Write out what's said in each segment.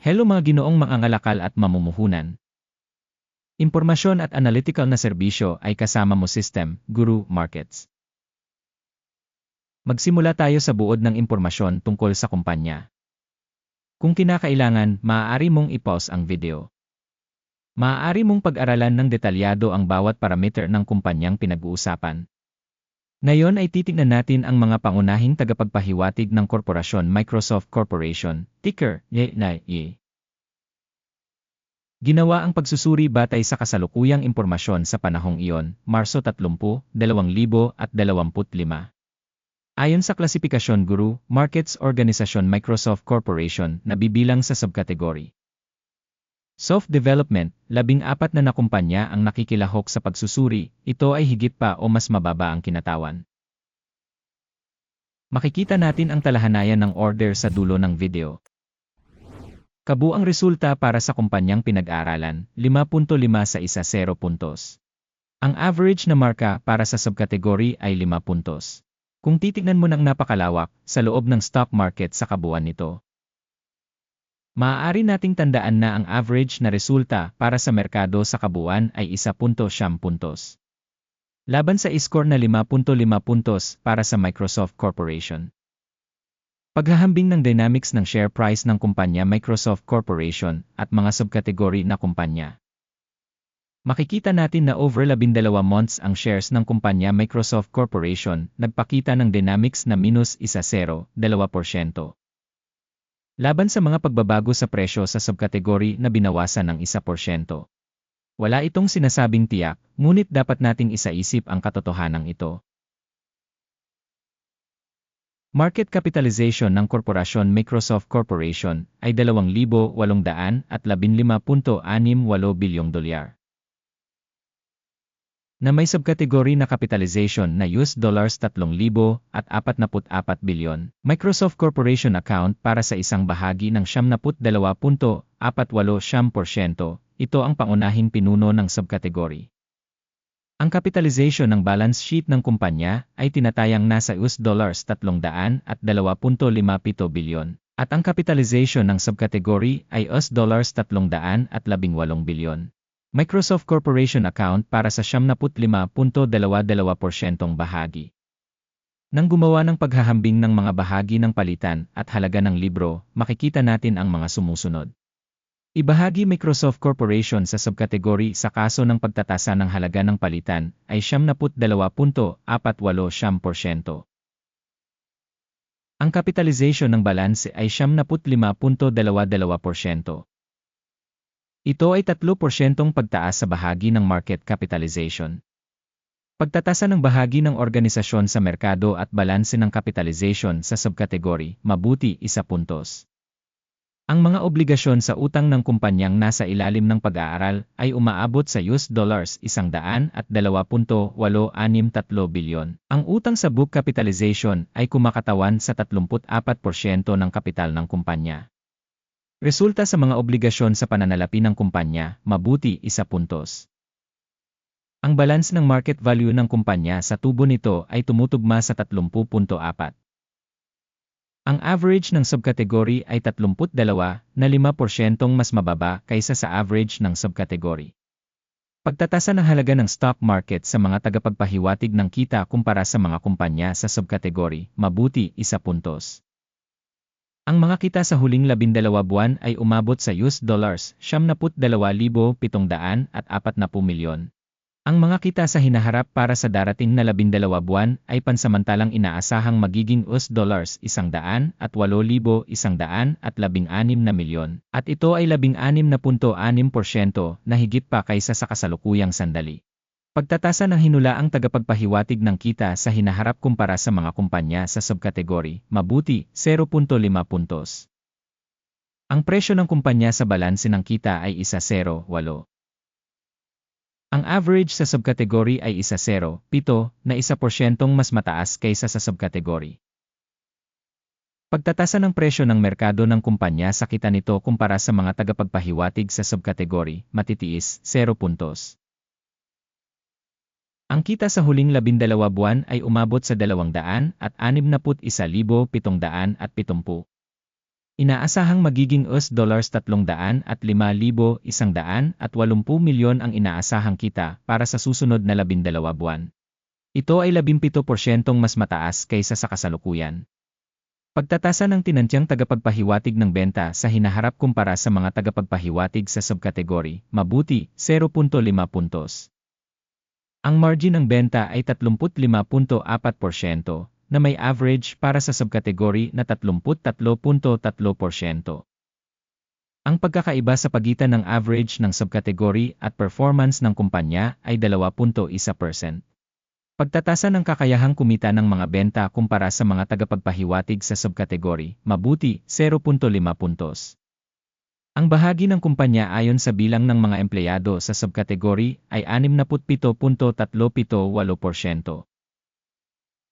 Hello mga ginoong mangangalakal at mamumuhunan. Impormasyon at analytical na serbisyo ay kasama mo system, Guru Markets. Magsimula tayo sa buod ng impormasyon tungkol sa kumpanya. Kung kinakailangan, maaari mong i-pause ang video. Maaari mong pag-aralan ng detalyado ang bawat parameter ng kumpanyang pinag-uusapan. Ngayon ay titignan natin ang mga pangunahing tagapagpahiwatig ng korporasyon Microsoft Corporation, ticker, YNI. Ginawa ang pagsusuri batay sa kasalukuyang impormasyon sa panahong iyon, Marso 30, 2025. Ayon sa klasifikasyon Guru, Markets Organization Microsoft Corporation na bibilang sa subkategory. Soft Development, labing apat na nakumpanya ang nakikilahok sa pagsusuri, ito ay higit pa o mas mababa ang kinatawan. Makikita natin ang talahanayan ng order sa dulo ng video. Kabuang resulta para sa kumpanyang pinag-aralan, 5.5 sa isa 0 puntos. Ang average na marka para sa subkategory ay 5 puntos. Kung titignan mo ng napakalawak, sa loob ng stock market sa kabuuan nito, Maaari nating tandaan na ang average na resulta para sa merkado sa kabuuan ay 1.7 puntos. Laban sa score na 5.5 puntos para sa Microsoft Corporation. Paghahambing ng dynamics ng share price ng kumpanya Microsoft Corporation at mga subkategory na kumpanya. Makikita natin na over 12 months ang shares ng kumpanya Microsoft Corporation nagpakita ng dynamics na minus 1.0, 2%. Laban sa mga pagbabago sa presyo sa subkategory na binawasan ng 1%. Wala itong sinasabing tiyak, ngunit dapat nating isaisip ang katotohanan ito. Market capitalization ng korporasyon Microsoft Corporation ay 2,815.68 bilyong dolyar na may subkategory na capitalization na US dollars 3,000 at 44 bilyon. Microsoft Corporation account para sa isang bahagi ng 72.48%. Ito ang pangunahing pinuno ng subkategory. Ang capitalization ng balance sheet ng kumpanya ay tinatayang nasa US dollars 300 at 2.57 bilyon at ang capitalization ng subkategory ay US dollars 300 at 18 bilyon. Microsoft Corporation account para sa 75.22% bahagi. Nang gumawa ng paghahambing ng mga bahagi ng palitan at halaga ng libro, makikita natin ang mga sumusunod. Ibahagi Microsoft Corporation sa subkategory sa kaso ng pagtatasa ng halaga ng palitan ay 72.48%. Ang capitalization ng balanse ay 75.22%. Ito ay 3% pagtaas sa bahagi ng market capitalization. Pagtatasa ng bahagi ng organisasyon sa merkado at balanse ng capitalization sa subkategory, mabuti isa puntos. Ang mga obligasyon sa utang ng kumpanyang nasa ilalim ng pag-aaral ay umaabot sa US dollars 100 at 2.863 bilyon. Ang utang sa book capitalization ay kumakatawan sa 34% ng kapital ng kumpanya. Resulta sa mga obligasyon sa pananalapi ng kumpanya, mabuti isa puntos. Ang balance ng market value ng kumpanya sa tubo nito ay tumutugma sa 30.4. Ang average ng subkategory ay 32 na 5% mas mababa kaysa sa average ng subkategory. Pagtatasa ng halaga ng stock market sa mga tagapagpahiwatig ng kita kumpara sa mga kumpanya sa subkategory, mabuti isa puntos. Ang mga kita sa huling labindalawa buwan ay umabot sa US dollars 72,740 milyon. Ang mga kita sa hinaharap para sa darating na labindalawa buwan ay pansamantalang inaasahang magiging US dollars 100 at 8,116 na milyon, at ito ay 16.6% na higit pa kaysa sa kasalukuyang sandali. Pagtatasa ng hinulaang tagapagpahiwatig ng kita sa hinaharap kumpara sa mga kumpanya sa subkategory, mabuti, 0.5 puntos. Ang presyo ng kumpanya sa balanse ng kita ay 1.08. Ang average sa subkategory ay 1.07, na 1% mas mataas kaysa sa subkategory. Pagtatasa ng presyo ng merkado ng kumpanya sa kita nito kumpara sa mga tagapagpahiwatig sa subkategory, matitiis, 0 puntos. Ang kita sa huling labindalawa buwan ay umabot sa 200 at 61,770. Inaasahang magiging US dollars 300 at 5,180 at 80 milyon ang inaasahang kita para sa susunod na 12 buwan. Ito ay 17% mas mataas kaysa sa kasalukuyan. Pagtatasa ng tinantyang tagapagpahiwatig ng benta sa hinaharap kumpara sa mga tagapagpahiwatig sa subkategory, mabuti, 0.5 puntos. Ang margin ng benta ay 35.4% na may average para sa subkategory na 33.3%. Ang pagkakaiba sa pagitan ng average ng subkategory at performance ng kumpanya ay 2.1%. Pagtatasa ng kakayahang kumita ng mga benta kumpara sa mga tagapagpahiwatig sa subkategory, mabuti, 0.5 puntos. Ang bahagi ng kumpanya ayon sa bilang ng mga empleyado sa subkategory ay 67.378%.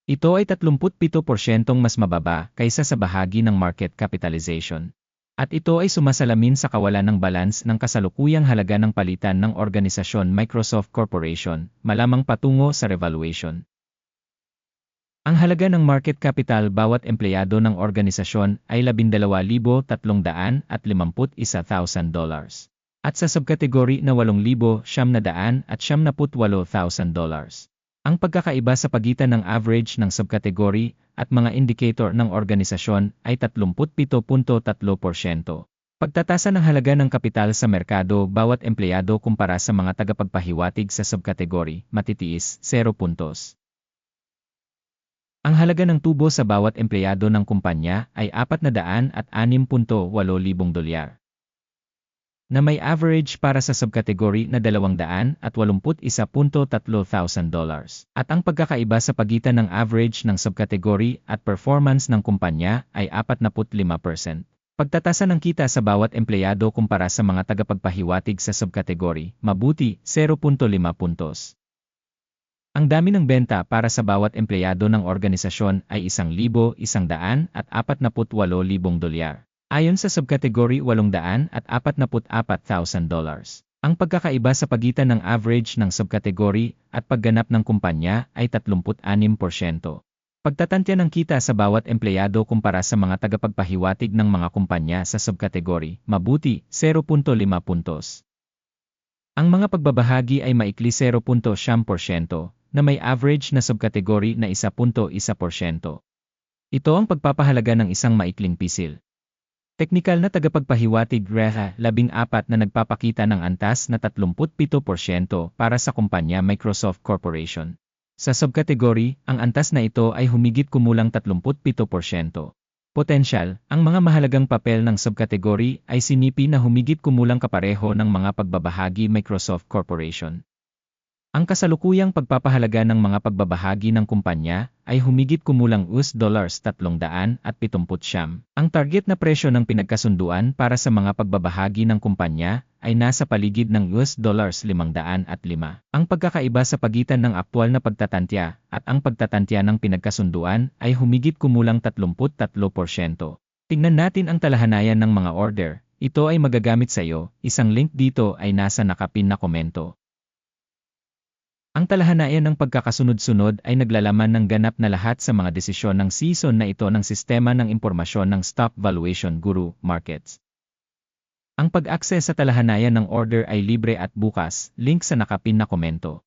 Ito ay 37% mas mababa kaysa sa bahagi ng market capitalization. At ito ay sumasalamin sa kawalan ng balance ng kasalukuyang halaga ng palitan ng organisasyon Microsoft Corporation, malamang patungo sa revaluation. Ang halaga ng market capital bawat empleyado ng organisasyon ay 12,351,000 dollars. At sa subkategory na 8,700 at 78,000 dollars. Ang pagkakaiba sa pagitan ng average ng subkategory at mga indicator ng organisasyon ay 37.3%. Pagtatasa ng halaga ng kapital sa merkado bawat empleyado kumpara sa mga tagapagpahiwatig sa subkategory, matitiis, 0 puntos. Ang halaga ng tubo sa bawat empleyado ng kumpanya ay 406.8,000 dolyar na may average para sa subkategory na 281.3 thousand dollars. At ang pagkakaiba sa pagitan ng average ng subkategory at performance ng kumpanya ay 45%. Pagtatasa ng kita sa bawat empleyado kumpara sa mga tagapagpahiwatig sa subkategory, mabuti, 0.5 puntos. Ang dami ng benta para sa bawat empleyado ng organisasyon ay 1,100 at 48,000 dolyar. Ayon sa subkategory 800 at 44,000 dollars. Ang pagkakaiba sa pagitan ng average ng subkategory at pagganap ng kumpanya ay 36%. Pagtatantya ng kita sa bawat empleyado kumpara sa mga tagapagpahiwatig ng mga kumpanya sa subkategory, mabuti, 0.5 puntos. Ang mga pagbabahagi ay maikli 0.7% na may average na subkategory na 1.1%. Ito ang pagpapahalaga ng isang maikling pisil. Teknikal na tagapagpahiwatig REHA 14 na nagpapakita ng antas na 37% para sa kumpanya Microsoft Corporation. Sa subkategory, ang antas na ito ay humigit kumulang 37%. Potential, ang mga mahalagang papel ng subkategory ay sinipi na humigit kumulang kapareho ng mga pagbabahagi Microsoft Corporation. Ang kasalukuyang pagpapahalaga ng mga pagbabahagi ng kumpanya ay humigit kumulang US dollars 370. Ang target na presyo ng pinagkasunduan para sa mga pagbabahagi ng kumpanya ay nasa paligid ng US dollars 505. Ang pagkakaiba sa pagitan ng aktwal na pagtatantya at ang pagtatantya ng pinagkasunduan ay humigit kumulang 33%. Tingnan natin ang talahanayan ng mga order. Ito ay magagamit sa iyo. Isang link dito ay nasa nakapin na komento. Ang talahanayan ng pagkakasunod-sunod ay naglalaman ng ganap na lahat sa mga desisyon ng season na ito ng sistema ng impormasyon ng Stock Valuation Guru Markets. Ang pag-access sa talahanayan ng order ay libre at bukas, link sa nakapin na komento.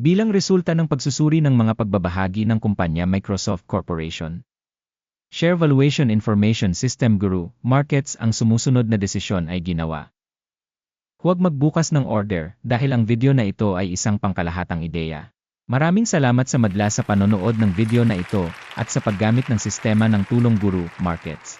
Bilang resulta ng pagsusuri ng mga pagbabahagi ng kumpanya Microsoft Corporation, Share Valuation Information System Guru Markets ang sumusunod na desisyon ay ginawa. Huwag magbukas ng order dahil ang video na ito ay isang pangkalahatang ideya. Maraming salamat sa madla sa panonood ng video na ito at sa paggamit ng sistema ng tulong guru markets.